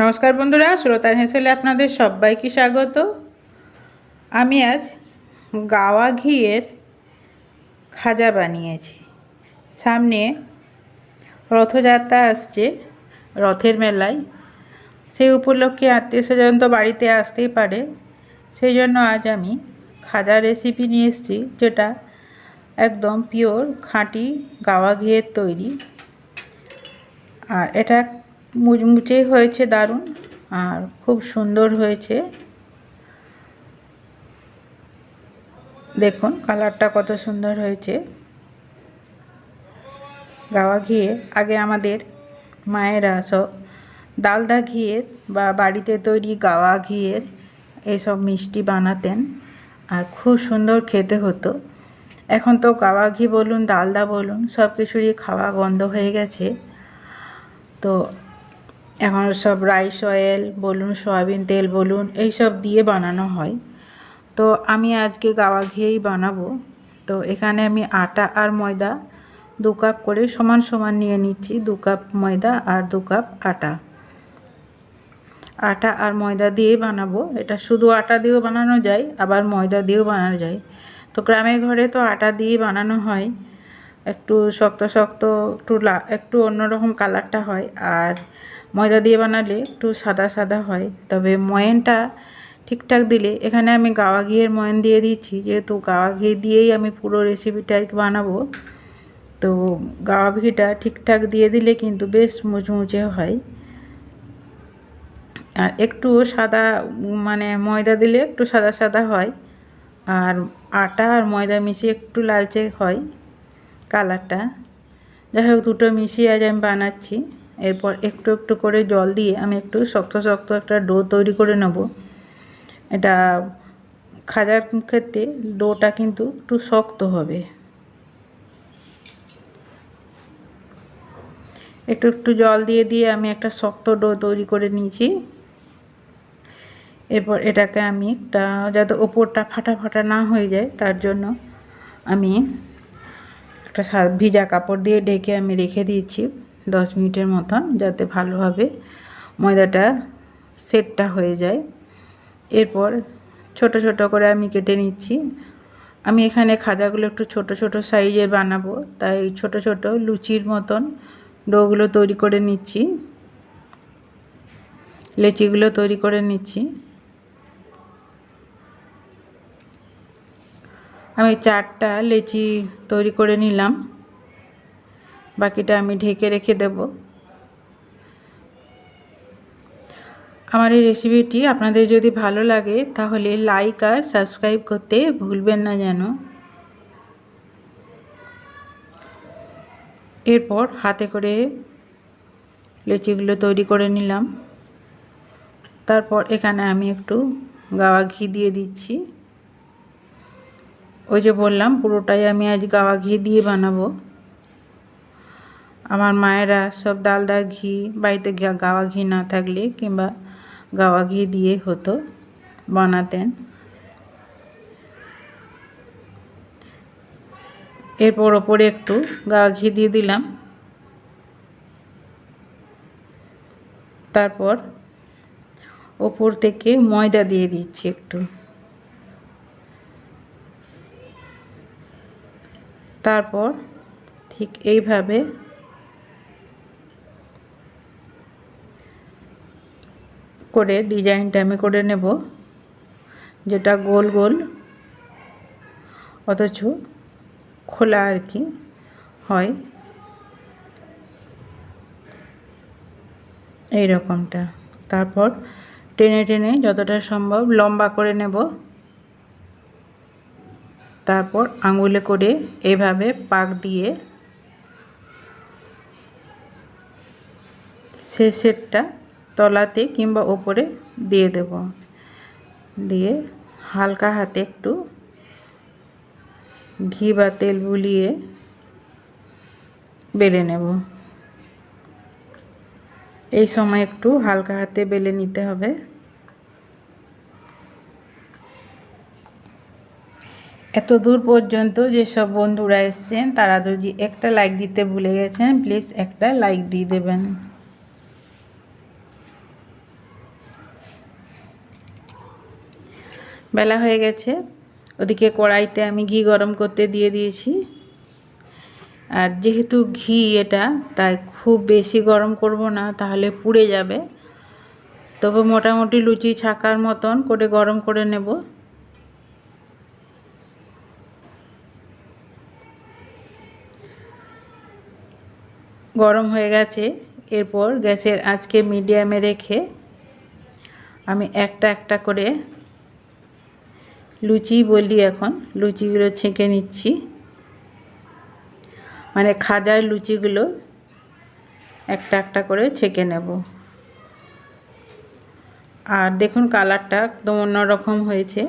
নমস্কার বন্ধুরা শ্রোতার হেসেলে আপনাদের সবাইকে স্বাগত। আমি আজ গাওয়া ঘিয়ের খাজা বানিয়েছি। সামনে রথযাত্রা আসছে, রথের মেলায়। সেই উপলক্ষে আত্মীয় স্বজন তো বাড়িতে আসতেই পারে। সেই জন্য আজ আমি খাজা রেসিপি নিয়ে এসেছি, যেটা একদম পিওর খাঁটি গাওয়া ঘিয়ের তৈরি। আর এটা মুচমুচেই হয়েছে দারুণ, আর খুব সুন্দর হয়েছে। দেখুন, কালারটা কত সুন্দর হয়েছে। গাওয়া ঘিয়ে, আগে আমাদের মায়েরা সব ডালদা ঘিয়ের বা বাড়িতে তৈরি গাওয়া ঘিয়ের এসব মিষ্টি বানাতেন, আর খুব সুন্দর খেতে হতো। এখন তো গাওয়া ঘি বলুন ডালদা বলুন, সব কিছুরই খাওয়া বন্ধ হয়ে গেছে। তো এখন সব রাইস অয়েল বলুন, সয়াবিন তেল বলুন, এই সব দিয়ে বানানো হয়। তো আমি আজকে গাওয়া ঘিয়েই বানাবো। তো এখানে আমি আটা আর ময়দা দু কাপ করে সমান সমান নিয়ে নিচ্ছি, দু কাপ ময়দা আর দু কাপ আটা। আটা আর ময়দা দিয়ে বানাবো। এটা শুধু আটা দিয়েও বানানো যায়, আবার ময়দা দিয়েও বানানো যায়। তো গ্রামের ঘরে তো আটা দিয়ে বানানো হয়। একটু শক্ত শক্ত, একটু একটু অন্যরকম কালারটা হয়। আর ময়দা দিয়ে বানালে একটু সাদা সাদা হয়। তবে ময়নটা ঠিকঠাক দিলে, এখানে আমি গাওয়া ঘিয়ের ময়ন দিয়ে দিচ্ছি যেহেতু গাওয়া ঘি দিয়েই আমি পুরো রেসিপিটাই বানাবো, তো গাওয়া ঘিটা ঠিকঠাক দিয়ে দিলে কিন্তু বেশ মুচমুচে হয়। আর একটু সাদা মানে ময়দা দিলে একটু সাদা সাদা হয়। আর আটা আর ময়দা মিশিয়ে একটু লালচে হয়। কালারটা। যাই হোক, দুটো মিশিয়ে আজ আমি বানাচ্ছি। এরপর একটু একটু করে জল দিয়ে আমি একটু শক্ত শক্ত একটা ডো তৈরি করে নেব। এটা খাজার ক্ষেত্রে ডোটা কিন্তু একটু শক্ত হবে। একটু একটু জল দিয়ে দিয়ে আমি একটা শক্ত ডো তৈরি করে নিয়েছি। এরপর এটাকে আমি একটা, যাতে ওপরটা ফাটা ফাটা না হয়ে যায়, তার জন্য আমি একটা ভিজা কাপড় দিয়ে ঢেকে আমি রেখে দিয়েছি দশ মিনিটের মতন, যাতে ভালোভাবে ময়দাটা সেটটা হয়ে যায়। এরপর ছোট ছোট করে আমি কেটে নিচ্ছি। আমি এখানে খাজাগুলো একটু ছোট ছোট সাইজের বানাবো, তাই ছোট ছোট লুচির মতন ডোগুলো তৈরি করে নিচ্ছি। লেচিগুলো তৈরি করে নিচ্ছি। আমি চারটা লেচি তৈরি করে নিলাম। বাকিটা আমি ঢেকে রেখে দেব। আমার এই রেসিপিটি আপনাদের যদি ভালো লাগে, তাহলে লাইক আর সাবস্ক্রাইব করতে ভুলবেন না যেন। এরপর হাতে করে লেচিগুলো তৈরি করে নিলাম। তারপর এখানে আমি একটু গাওয়া ঘি দিয়ে দিচ্ছি। ওই যে বললাম, পুরোটাই আমি আজ গাওয়া ঘি দিয়ে বানাবো। আমার মায়েরা সব ডালদার ঘি, বাড়িতে গাওয়া ঘি না থাকলে কিংবা গাওয়া ঘি দিয়ে হতো বানাতেন। এরপর ওপরে একটু গাওয়া ঘি দিয়ে দিলাম। তারপর ওপর থেকে ময়দা দিয়ে দিচ্ছি একটু। তারপর ঠিক এইভাবে করে ডিজাইনটা আমি করে নেব, যেটা গোল গোল, অথচ খোলা আর কি হয়। এই রকমটা তারপর টেনে টেনে যতটা সম্ভব লম্বা করে নেব। তারপর আঙুলে করে এভাবে পাক দিয়ে শেষেরটা তলাতে কিংবা ওপরে দিয়ে দেব। দিয়ে হালকা হাতে একটু ঘি বা তেল বুলিয়ে বেলে নেব। এই সময় একটু হালকা হাতে বেলে নিতে হবে। এত দূর পর্যন্ত যেসব বন্ধুরা এসছেন, তারা যদি একটা লাইক দিতে ভুলে গেছেন প্লিজ একটা লাইক দিয়ে দেবেন। বেলা হয়ে গেছে, ওদিকে কড়াইতে আমি ঘি গরম করতে দিয়ে দিয়েছি। আর যেহেতু ঘি এটা, তাই খুব বেশি গরম করব না, তাহলে পুড়ে যাবে। তবে মোটামুটি লুচি ছাকার মতন করে গরম করে নেব। গরম হয়ে গেছে। এরপর গ্যাসের আজকে মিডিয়ামে রেখে আমি একটা একটা করে লুচি বলি এখন। লুচিগুলো ছেঁকে নিচ্ছি। মানে খাজার লুচিগুলো একটা একটা করে ছেঁকে নেব। আর দেখুন কালারটা একদম অন্যরকম হয়েছে।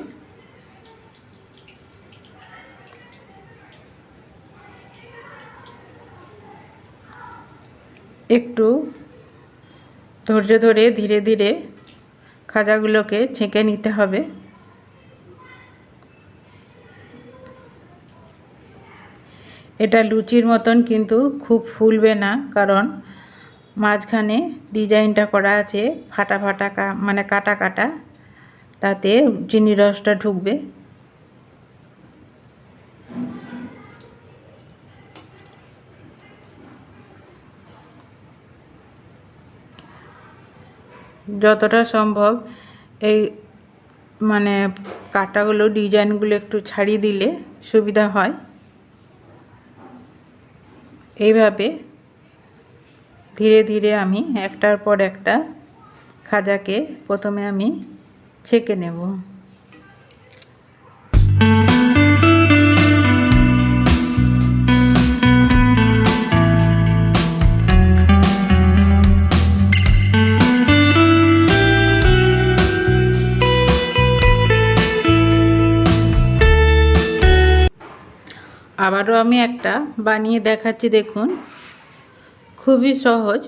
একটু ধৈর্য ধরে ধীরে ধীরে খাজাগুলোকে ছেঁকে নিতে হবে। এটা লুচির মতন কিন্তু খুব ফুলবে না, কারণ মাঝখানে ডিজাইনটা করা আছে ফাটা ফাটা মানে কাটা কাটা, তাতে চিনি রসটা ঢুকবে। যতটা সম্ভব এই মানে কাটাগুলো, ডিজাইনগুলো একটু ছাড়িয়ে দিলে সুবিধা হয়। এইভাবে ধীরে ধীরে আমি একটার পর একটা খাজাকে প্রথমে আমি ছেঁকে নেব। আবারও আমি একটা বানিয়ে দেখাচ্ছি, দেখুন। খুবই সহজ।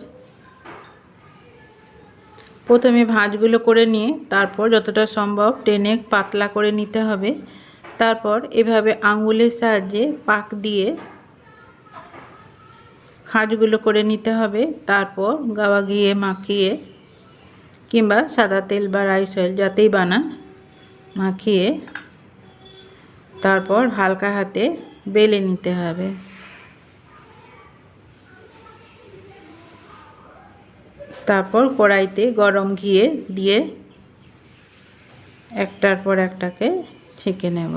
প্রথমে ভাঁজগুলো করে নিয়ে, তারপর যতটা সম্ভব টেনে পাতলা করে নিতে হবে। তারপর এভাবে আঙুলের সাহায্যে পাক দিয়ে খাঁজগুলো করে নিতে হবে। তারপর গাওয়া ঘিয়ে মাখিয়ে কিংবা সাদা তেল বা রাইস অয়েল যাতেই বানান, মাখিয়ে তারপর হালকা হাতে বেলে নিতে হবে। তারপর কড়াইতে গরম ঘিয়ে দিয়ে একটার পর একটাকে ছেঁকে নেব।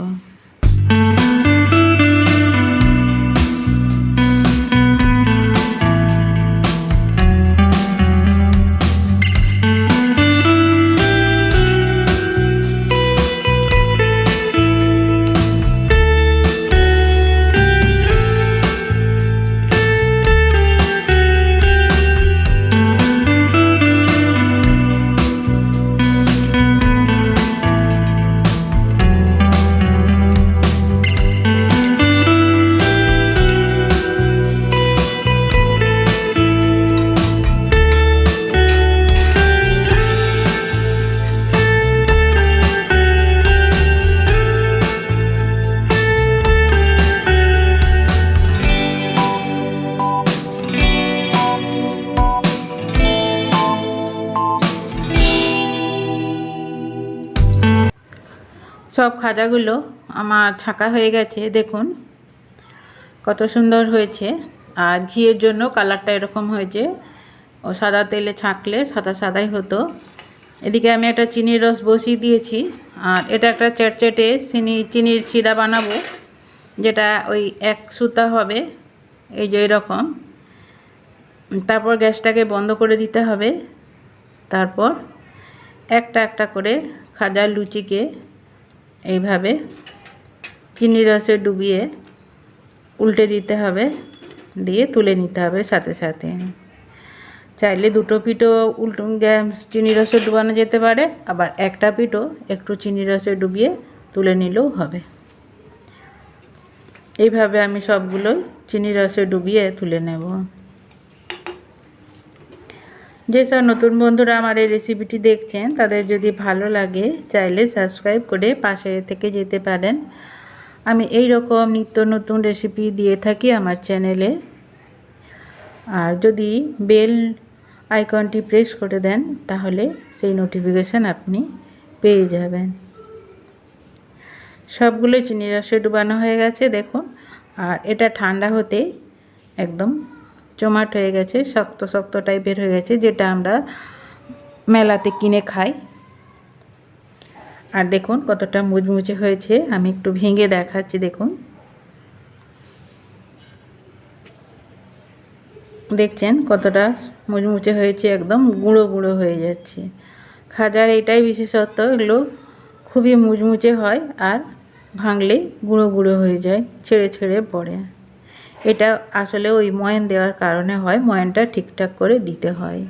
সব খাজাগুলো আমার ছাকা হয়ে গেছে, দেখুন। কত সুন্দর হয়েছে। আর ঘিয়ের জন্য কালারটা এরকম হয়েছে। ও সাদা তেলে ছাঁকলে সাদা সাদাই হতো। এদিকে আমি একটা চিনির রস বসিয়ে দিয়েছি। আর এটা একটা চেটচেটে চিনি, চিনির শিরা বানাবো, যেটা ওই এক সুতা হবে। এই যে এরকম। তারপর গ্যাসটাকে বন্ধ করে দিতে হবে। তারপর একটা একটা করে খাজার লুচিকে এইভাবে চিনি রসে ডুবিয়ে উল্টে দিতে হবে, দিয়ে তুলে নিতে হবে সাথে সাথে। চাইলে দুটো পিঠও উল্টো চিনি রসে ডুবানো যেতে পারে, আবার একটা পিঠও একটু চিনি রসে ডুবিয়ে তুলে নিলেও হবে। এইভাবে আমি সবগুলোই চিনি রসে ডুবিয়ে তুলে নেব। যেসব নতুন বন্ধুরা আমার এই রেসিপিটি দেখছেন, তাদের যদি ভালো লাগে, চাইলে সাবস্ক্রাইব করে পাশে থেকে যেতে পারেন। আমি এই রকম নিত্য নতুন রেসিপি দিয়ে থাকি আমার চ্যানেলে আর যদি বেল আইকনটি প্রেস করে দেন, তাহলে সেই নোটিফিকেশান আপনি পেয়ে যাবেন। সবগুলো চিনি রসে ডুবানো হয়ে গেছে, দেখুন। আর এটা ঠান্ডা হতে একদম জমাট হয়ে গেছে, শক্ত শক্ত টাইপের হয়ে গেছে, যেটা আমরা মেলাতে কিনে খাই। আর দেখুন কতটা মুচমুচে হয়েছে, আমি একটু ভেঙে দেখাচ্ছি, দেখুন। দেখছেন কতটা মুচমুচে হয়েছে, একদম গুঁড়ো গুঁড়ো হয়ে যাচ্ছে। খাজার এটাই বিশেষত্ব, এগুলো খুবই মুচমুচে হয় আর ভাঙলে গুঁড়ো গুঁড়ো হয়ে যায়, ছেড়ে ছেড়ে পড়ে। এটা আসলে ওই ময়ন দেওয়ার কারণে হয়। ময়নটা ঠিকঠাক করে দিতে হয়।